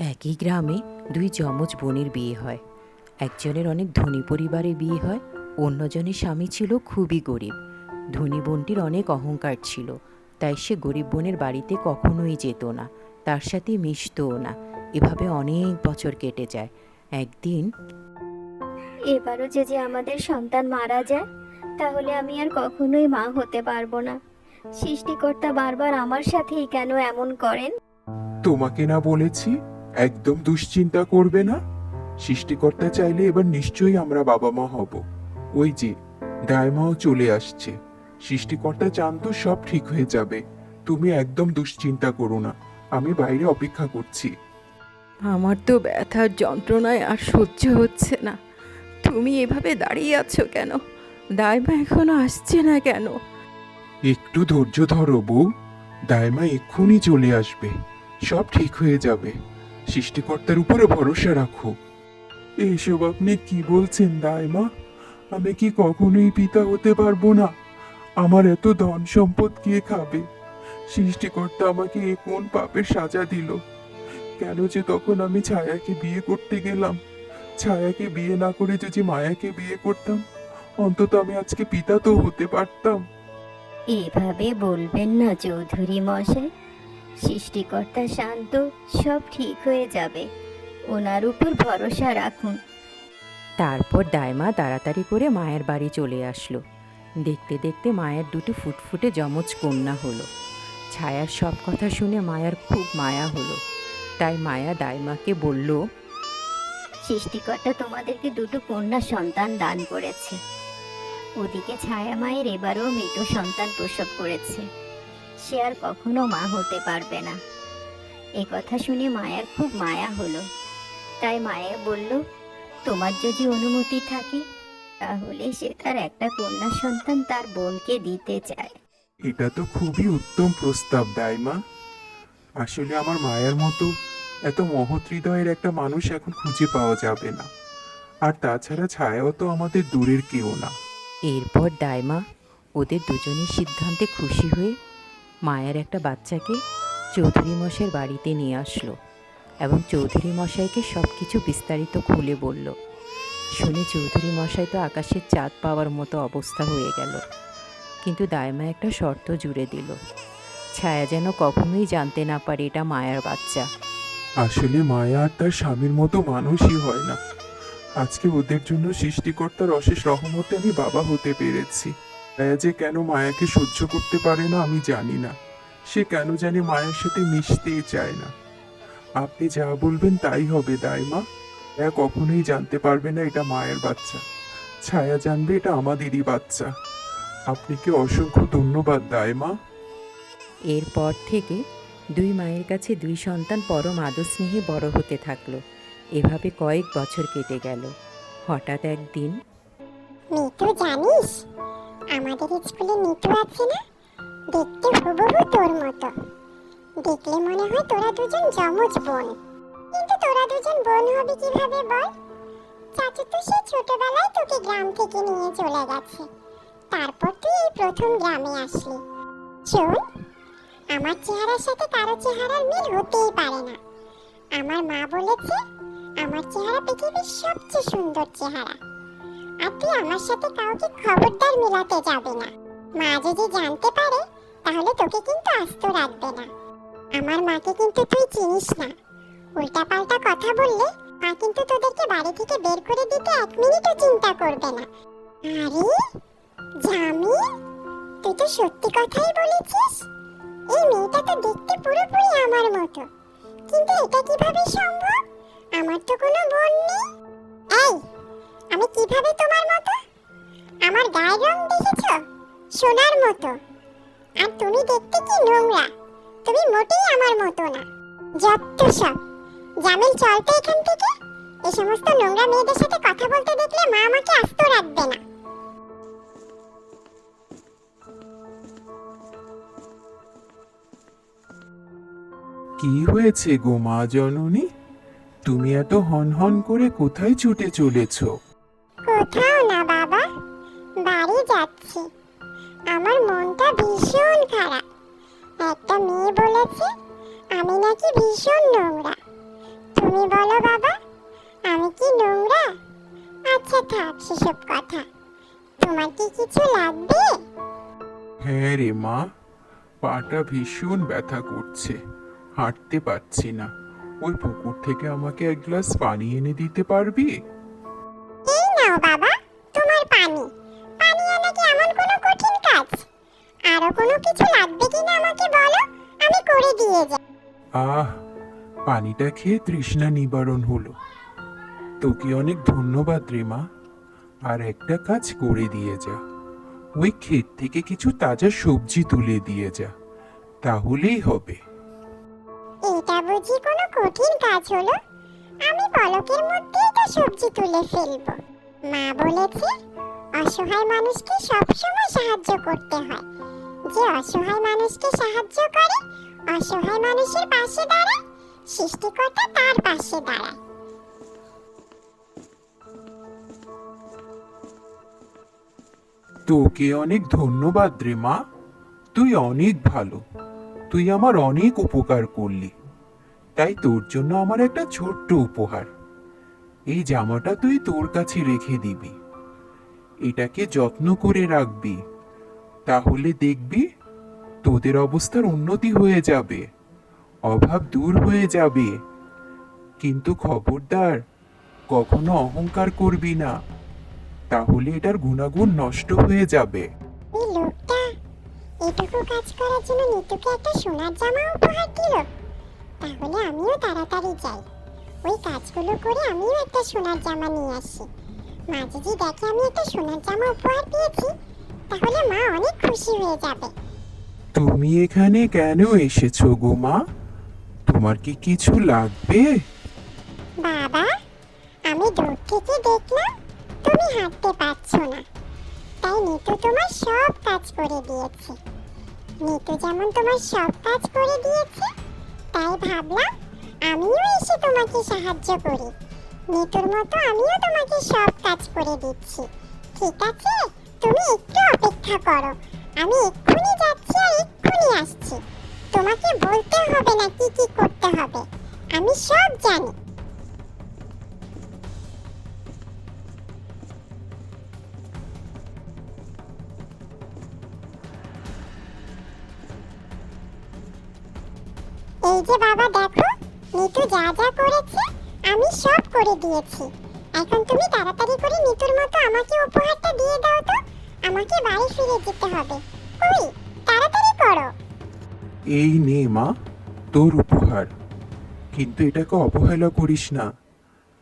একই গ্রামে দুই যমজ বোনের বিয়ে হয়। একজনের অনেক ধনী পরিবারে বিয়ে হয় অন্যজনের স্বামী ছিল খুবই গরিব। ধনী বোনটির অনেক অহংকার ছিল তাই সে গরিব বোনের বাড়িতে কখনোই যেত না তার সাথে মিশতও না। এভাবে অনেক বছর কেটে যায়। একদিন এবারও যে যে আমাদের সন্তান মারা যায় তাহলে আমি আর কখনোই মা হতে পারব না। সৃষ্টিকর্তা বারবার আমার সাথেই কেন এমন করেন? তোমাকে না বলেছি একদম দুশ্চিন্তা করবে না? সৃষ্টিকর্তা চাইলে এবার নিশ্চয়ই আমরা বাবা মা হব। ওই যে দায়মাও চলে আসছে। সৃষ্টিকর্তা চান তো সব ঠিক হয়ে যাবে। তুমি একদম দুশ্চিন্তা করো না। আমি বাইরে অপেক্ষা করছি। আমার তো ব্যথার যন্ত্রণায় আর সহ্য হচ্ছে না। তুমি এভাবে দাঁড়িয়ে আছো কেন? দায়মা এখনও আসছে না কেন? একটু ধৈর্য ধরো বউ। দায়মা এক্ষুনি চলে আসবে। সব ঠিক হয়ে যাবে। সৃষ্টিকর্তার উপরে ভরসা রাখো। এইসব আপনি কি বলছেন দায়মা আমি কি কখনোই পিতা হতে পারব না? আমার এত ধন সম্পদ কে খাবে? সৃষ্টিকর্তা আমাকে এ কোন পাপের সাজা দিল? কেন যে তখন আমি ছায়াকে বিয়ে করতে গেলাম? ছায়াকে বিয়ে না করে যদি মায়াকে বিয়ে করতাম, অন্তত আমি আজকে পিতা তো হতে পারতাম। এভাবে বলবেন না, চৌধুরী মশাই। সৃষ্টিকর্তা শান্ত সব ঠিক হয়ে যাবে। ওনার উপর ভরসা রাখুন। তারপর দাইমা তাড়াতাড়ি করে মায়ের বাড়ি চলে আসলো। দেখতে দেখতে মায়ের দুটো ফুটফুটে যমজ কন্যা হলো। ছায়ার সব কথা শুনে মায়ার খুব মায়া হলো। তাই মায়া দাইমাকে বলল সৃষ্টিকর্তা তোমাদেরকে দুটো কন্যা সন্তান দান করেছে। ওদিকে ছায়া মায়ের এবারও মৃত সন্তান প্রসব করেছে। সে আর কখনো মা হতে পারবে না। এ কথা শুনে মায়ার খুব মায়া হলো। তাই মায়া বলল তোমার যদি অনুমতি থাকে তাহলে সে তার একটা কন্যা সন্তান তার বোনকে দিতে চায়। এটা তো খুবই উত্তম প্রস্তাব দাইমা। আসলে আমার মায়ের মতো এত মহৎ হৃদয়ের একটা মানুষ এখন খুঁজে পাওয়া যাবে না। আর তাছাড়া ছায়াও তো আমাদের দূরের কেউ না। এরপর দাইমা ওদের দুজনের সিদ্ধান্তে খুশি হয়ে মায়ের একটা বাচ্চাকে চৌধুরী মশাইয়ের বাড়িতে নিয়ে আসলো এবং চৌধুরী মশাইকে সব কিছু বিস্তারিত খুলে বলল। শুনে চৌধুরী মশাই তো আকাশের চাঁদ পাওয়ার মতো অবস্থা হয়ে গেল। কিন্তু দাইমা একটা শর্ত জুড়ে দিল। ছায়া যেন কখনোই জানতে না পারে এটা মায়ার বাচ্চা। আসলে মায়া আর তার স্বামীর মতো মানুষই হয় না। আজকে ওদের জন্য সৃষ্টিকর্তার অশেষ রহমতে আমি বাবা হতে পেরেছি। মায়া যে কেন মায়াকে সহ্য করতে পারে না আমি জানি না। সে কেন জানি মায়ের সাথে মিশতেই চায় না। আপনি যা বলবেন তাই হবে দাইমা। মায়া কখনোই জানতে পারবে না এটা মায়ের বাচ্চা। ছায়া জানবে এটা আমাদেরই বাচ্চা। আপনি কি অসংখ্য ধন্যবাদ দাইমা। এরপর থেকে দুই মায়ের কাছে দুই সন্তান পরম আদর স্নেহে বড় হতে থাকল। এভাবে কয়েক বছর কেটে গেল। হঠাৎ একদিন মিতু জানিস? আমাদের স্কুলে মিতু আছে না? দেখতে হুবহু তোর মতো। দেখলে মনে হয় তোরা দুজন যমজ বোন। কিন্তু তোরা দুজন বোন হবে কীভাবে বল? চাচু তো সেই ছোটবেলায় তোকে গ্রাম থেকে নিয়ে চলে গেছে। তারপর তুই এই প্রথম গ্রামে আসলি। শোন, আমার চেহারার সাথে কারও চেহারার মিল হতেই পারে না। আমার মা বলেছে, আমার চেহারা পৃথিবীর সবচেয়ে সুন্দর চেহারা। তুই আমার সাথে কাউকে খবরদার মিলাতে যাবে না। মা যদি জানতে পারে, তাহলে তোকে কিন্তু আস্ত রাখবে না। আমার মাকে কিন্তু তুই চিনিস না। উল্টাপাল্টা কথা বললে, মা কিন্তু তোদেরকে বাড়ি থেকে বের করে দিতে এক মিনিটও চিন্তা করবে না। আরে, জামি, তুই তো সত্যি কথাই বলেছিস? এই মেয়েটা তো দেখতে পুরোপুরি আমার মতো। কিন্তু এটা কীভাবে সম্ভব? আমার তো কোনো বোন নেই। এই কীভাবে তোমার মতো? আমার গায়ের রং দেখেছ? সোনার মতো। আর তুমি দেখতে কি নোংরা? তুমি মোটেই আমার মতো না। যত সব। জামিল চলতে এখান থেকে। এই সমস্ত নোংরা মেয়েদের সাথে কথা বলতে দেখলে মা আমাকে আস্ত রাখবে না। কি হয়েছে গো মা জননী? তুমি এত হন হন করে কোথায় ছুটে চলেছো? বলেছে আমি নাকি ভীষণ নোংরা। তুমি বলো বাবা আমি কি নোংরা? আচ্ছা থাক সেসব কথা। তোমার কি কিছু লাগবে? হ্যাঁ রে মা পাটা ভীষণ ব্যথা করছে হাঁটতে পারছি না। ওই পুকুর থেকে আমাকে এক গ্লাস পানি এনে দিতে পারবি? এই নাও বাবা তোমার পানি। পানি আনা কি এমন কোনো কঠিন কাজ? আরও কোনো কিছু লাগবে কিনা আমাকে বলো? করে দিয়ে যাই আহ পানিটা খেয়ে তৃষ্ণা নিবারণ হলো। তোকে অনেক ধন্যবাদ রে মা। আর একটা কাজ করে দিয়ে যা। ওই ক্ষেত থেকে কিছু তাজা সবজি তুলে দিয়ে যা। তাহলেই হবে। এটা বুঝি কোনো কঠিন কাজ হলো? আমি পলকের মধ্যেই তো সবজি তুলে ফেলব। মা বলেছে অসহায় মানুষকে সবসময় সাহায্য করতে হয়। যে অসহায় মানুষকে সাহায্য করে অসহায় মানুষের পাশে দাঁড়ায়, সৃষ্টিকর্তা তার পাশে দাঁড়ায়। তোকে অনেক ধন্যবাদ রে মা। তুই অনেক ভালো। তুই আমার অনেক উপকার করলি। তাই তোর জন্য আমার একটা ছোট্ট উপহার। এই জামাটা তুই তোর কাছে রেখে দিবি। এটাকে যত্ন করে রাখবি। তাহলে দেখবি তোদের অবস্থার উন্নতি হয়ে যাবে। অভাব দূর হয়ে যাবে। কিন্তু খবরদার, কখনো অহংকার করবি না। তাহলে এটার গুণাগুণ নষ্ট হয়ে যাবে। এটুকু কাজ করার জন্য নিতুকে একটা সোনার জামা উপহার দিল। তাহলে আমিও তাড়াতাড়ি যাই। ওই কাজগুলো করে আমিও একটা সোনার জামা নিয়ে আসি। যদি দেখে আমি একটা সোনার জামা উপহার তাহলে মা অনেক খুশি হয়ে যাবে। তুমি এখানে কেন এসেছ গো মা? তোমার কি কিছু লাগবে? বাবা, আমি দূর দেখলাম তুমি হাঁটতে পারছ না। তাই নিতু তোমার সব কাজ করে দিয়েছে। নিতু যেমন তোমার সব কাজ করে দিয়েছে, তাই ভাবলাম আমিও এসে তোমাকে সাহায্য করি। নিতুর মতো আমিও তোমাকে সব কাজ করে দিচ্ছি। ঠিক আছে, তুমি একটু অপেক্ষা করো, আমি এক্ষুনি যাচ্ছি। এক্ষুনি আসছি। তোমাকে বলতে হবে না কি কি করতে হবে। আমি সব জানি। এই যে বাবা, দেখো নিতু যা যা করেছে, আমি সব করে দিয়েছি। এখন তুমি তাড়াতাড়ি করে নিতুর মতো আমাকে উপহারটা দিয়ে দাও তো, আমাকে বাড়ি ফিরে যেতে হবে। ওই করো। এই নে মা তোর উপহার। কিন্তু এটাকে অবহেলা করিস না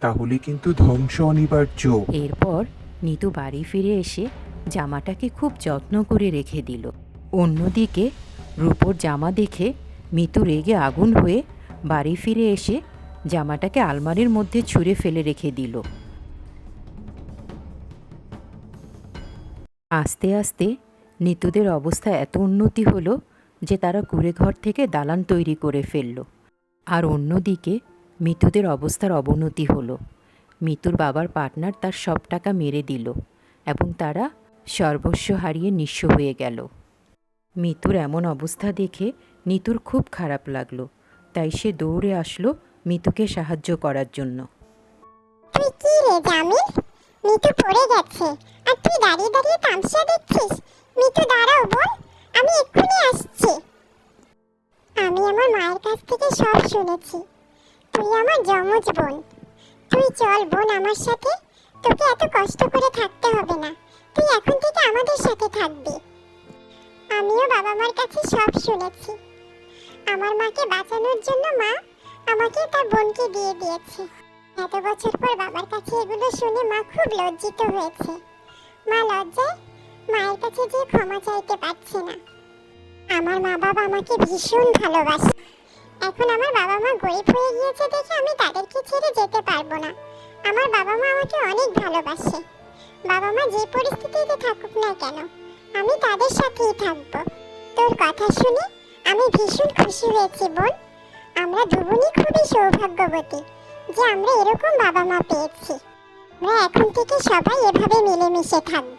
তাহলে কিন্তু ধ্বংস অনিবার্য। এরপর নিতু বাড়ি ফিরে এসে জামাটাকে খুব যত্ন করে রেখে দিল। অন্যদিকে রূপোর জামা দেখে মিতু রেগে আগুন হয়ে বাড়ি ফিরে এসে জামাটাকে আলমারির মধ্যে ছুঁড়ে ফেলে রেখে দিল। আস্তে আস্তে নিতুদের অবস্থা এত উন্নতি হলো যে তারা কুড়ে ঘর থেকে দালান তৈরি করে ফেলল। আর অন্যদিকে মিতুদের অবস্থার অবনতি হলো। মিতুর বাবার পার্টনার তার সব টাকা মেরে দিল এবং তারা সর্বস্ব হারিয়ে নিঃস্ব হয়ে গেল। মিতুর এমন অবস্থা দেখে নিতুর খুব খারাপ লাগল, তাই সে দৌড়ে আসলো মিতুকে সাহায্য করার জন্য। মিতু পড়ে গেছে, আর তুই দাঁড়িয়ে দাঁড়িয়ে তামসা দেখছিস? মিতু, দাঁড়াও বোন আমি এক্ষুনি আসছি। আমি আমার মায়ের কাছ থেকে সব শুনেছি। তুই আমার যমজ বোন। তুই চল বোন আমার সাথে। তোকে এত কষ্ট করে থাকতে হবে না। তুই এখন থেকে আমাদের সাথে থাকবি। আমিও বাবা মার কাছে সব শুনেছি। আমার মাকে বাঁচানোর জন্য মা আমাকে তার বোনকে দিয়ে দিয়েছে। এত বছর পর বাবার কাছে এগুলো শুনে মা খুব লজ্জিত হয়েছে। মা লজ্জায় মায়ের কাছে যে ক্ষমা চাইতে পারছে না। আমার মা বাবা আমাকে ভীষণ ভালোবাসে। এখন আমার বাবা মা গরিব হয়ে গিয়েছে দেখে আমি তাদেরকে ছেড়ে যেতে পারব না। আমার বাবা মা আমাকে অনেক ভালোবাসে। বাবা মা যে পরিস্থিতিতে থাকুক না কেন, আমি তাদের সাথেই থাকব। তোর কথা শুনে আমি ভীষণ খুশি হয়েছি বোন। আমরা দুবনই খুবই সৌভাগ্যবতী যে আমরা এরকম বাবা মা পেয়েছি। আমরা এখন থেকে সবাই এভাবে মিলেমিশে থাকব।